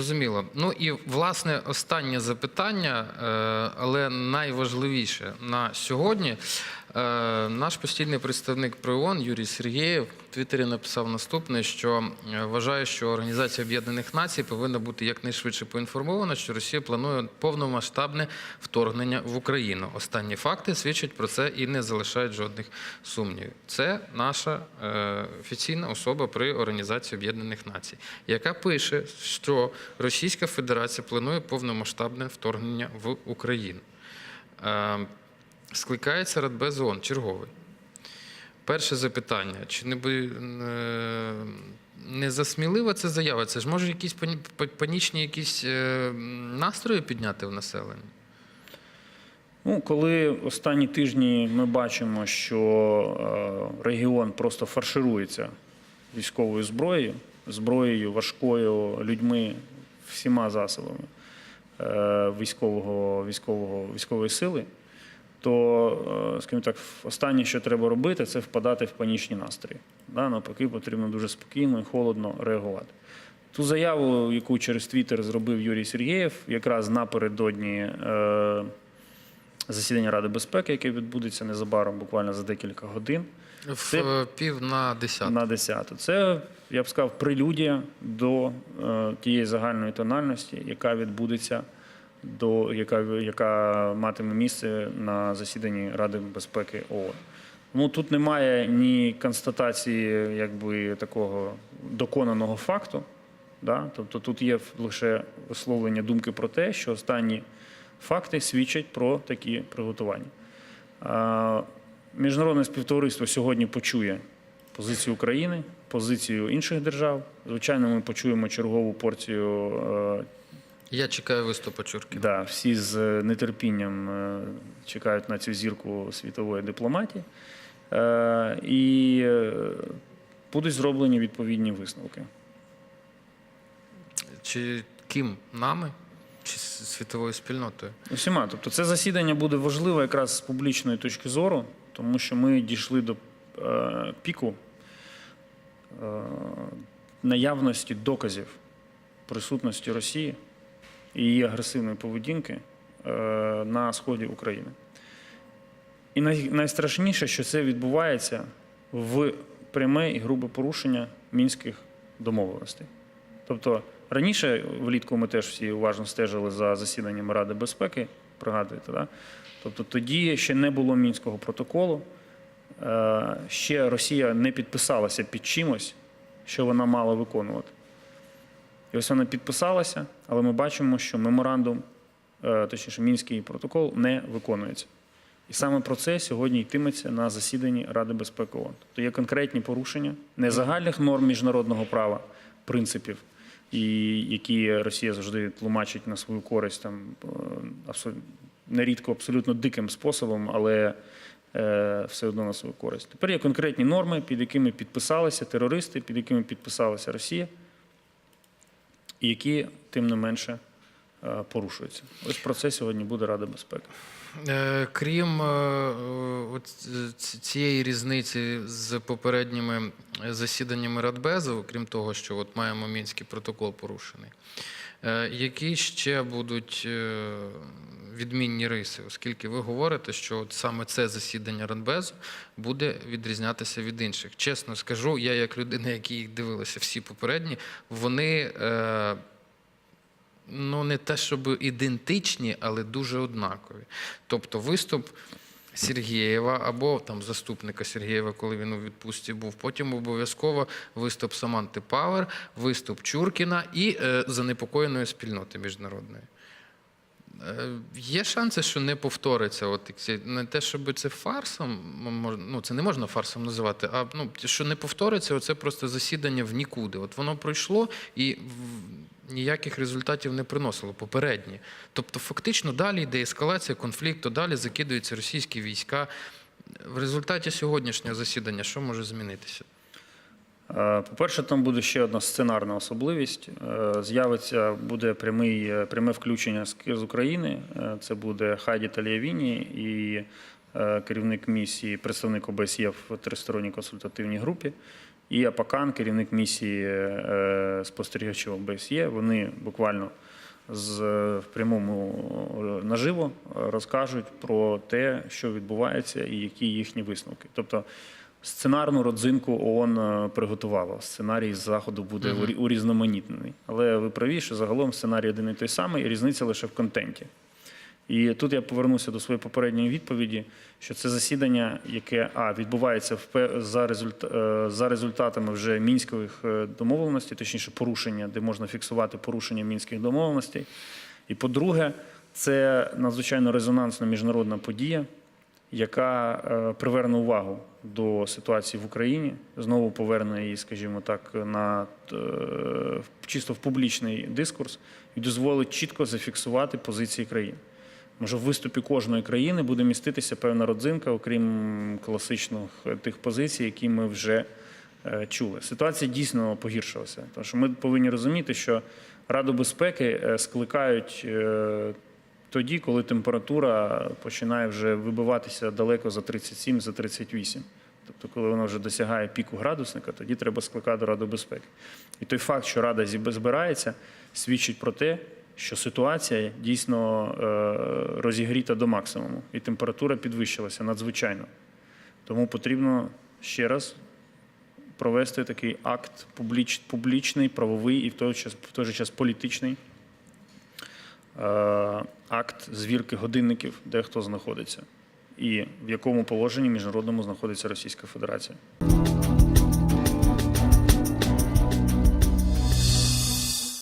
Зрозуміло. Ну і власне останнє запитання, е, але найважливіше на сьогодні. Е, Наш постійний представник при ООН Юрій Сергєєв в Твіттері написав наступне, що е, вважає, що Організація Об'єднаних Націй повинна бути якнайшвидше поінформована, що Росія планує повномасштабне вторгнення в Україну. Останні факти свідчать про це і не залишають жодних сумнівів. Це наша е, офіційна особа при Організації Об'єднаних Націй, яка пише, що Російська Федерація планує повномасштабне вторгнення в Україну. Скликається Радбез ООН, черговий. Перше запитання: чи не, е, не засмілива це заява? Це ж може якісь панічні якісь е, настрої підняти в населенні? Ну, коли останні тижні ми бачимо, що е, регіон просто фарширується військовою зброєю, зброєю важкою людьми, всіма засобами військового, військового, військової сили, то, е, скажімо так, останнє, що треба робити, це впадати в панічні настрої. Да, навпаки, потрібно дуже спокійно і холодно реагувати. Ту заяву, яку через Твіттер зробив Юрій Сергєєв, якраз напередодні. Е, засідання Ради безпеки, яке відбудеться незабаром, буквально за декілька годин В Це- пів на десяту. на 10. Це, я б сказав, прелюдія до е, тієї загальної тональності, яка відбудеться до яка, яка матиме місце на засіданні Ради безпеки ООН. Тому тут немає ні констатації якби такого доконаного факту. Да? Тобто тут є лише висловлення думки про те, що останні факти свідчать про такі приготування. Міжнародне співтовариство сьогодні почує позицію України, позицію інших держав. Звичайно, ми почуємо чергову порцію. Е, Я чекаю виступу Чуркіна. Да, всі з нетерпінням е, чекають на цю зірку світової дипломатії. Е, І е, будуть зроблені відповідні висновки. Чи ким? Нами? Чи світовою спільнотою? Усіма. Тобто це засідання буде важливе якраз з публічної точки зору, тому що ми дійшли до е, піку е, наявності доказів присутності Росії і її агресивної поведінки е, на сході України. І найстрашніше, що це відбувається в пряме і грубе порушення мінських домовленостей. Тобто раніше влітку ми теж всі уважно стежили за засіданням Ради безпеки, пригадуєте, да? Тобто тоді ще не було мінського протоколу, е, ще Росія не підписалася під чимось, що вона мала виконувати. І ось вона підписалася, але ми бачимо, що меморандум, е, точніше, мінський протокол не виконується. І саме про це сьогодні йтиметься на засіданні Ради безпеки ООН. Тобто є конкретні порушення не загальних норм міжнародного права, принципів, і які Росія завжди тлумачить на свою користь там е, абсо- нерідко абсолютно диким способом, але е, все одно на свою користь. Тепер є конкретні норми, під якими підписалися терористи, під якими підписалася Росія, які тим не менше е, порушуються. Ось про це сьогодні буде Рада безпеки. Е, Крім е, цієї різниці з попередніми засіданнями Радбезу, крім того, що от маємо мінський протокол порушений, які ще будуть е, відмінні риси, оскільки ви говорите, що от саме це засідання Радбезу буде відрізнятися від інших. Чесно скажу, я як людина, які їх дивилася всі попередні, вони. е, ну не те, щоб ідентичні, але дуже однакові. Тобто виступ Сергієва або там заступника Сергієва, коли він у відпустці був. Потім обов'язково виступ Саманти Павер, виступ Чуркіна і е, занепокоєної спільноти міжнародної. Е, Є шанси, що не повториться. От не те, щоб це фарсом, ну це не можна фарсом називати, а ну що не повториться, оце просто засідання в нікуди. От воно пройшло і ніяких результатів не приносило попередні. Тобто, фактично далі йде ескалація конфлікту, далі закидуються російські війська. В результаті сьогоднішнього засідання що може змінитися? Е, По-перше, там буде ще одна сценарна особливість. Е, З'явиться буде прямий, е, пряме включення з України. Це буде Хайді Таліявіні і керівник місії, представник ОБСЄ в тристоронній консультативній групі, і Апакан, керівник місії спостерігачів ОБСЄ. Вони буквально з в прямому наживо розкажуть про те, що відбувається, і які їхні висновки. Тобто сценарну родзинку ООН е, приготувала. Сценарій з заходу буде Мгм. урі- урізноманітнений. Але ви праві, що загалом сценарій один і той самий, і різниця лише в контенті. І тут я повернуся до своєї попередньої відповіді, що це засідання, яке а відбувається впе- за, результ, е, за результатами вже мінських е, домовленостей, точніше порушення, де можна фіксувати порушення мінських домовленостей. І по-друге, це надзвичайно резонансна міжнародна подія, яка е, приверне увагу до ситуації в Україні, знову поверне її, скажімо так, на е, чисто в публічний дискурс і дозволить чітко зафіксувати позиції країн. Може, в виступі кожної країни буде міститися певна родзинка, окрім класичних е, тих позицій, які ми вже чули. Ситуація дійсно погіршилася. Тому що ми повинні розуміти, що Раду безпеки скликають тоді, коли температура починає вже вибиватися далеко за 37, за 38. Тобто, коли вона вже досягає піку градусника, тоді треба скликати Раду безпеки. І той факт, що Рада збирається, свідчить про те, що ситуація дійсно е, розігріта до максимуму, і температура підвищилася надзвичайно. Тому потрібно ще раз провести такий акт публіч, публічний, правовий і в той, час, в той же час політичний е, акт звірки годинників, де хто знаходиться, і в якому положенні міжнародному знаходиться Російська Федерація.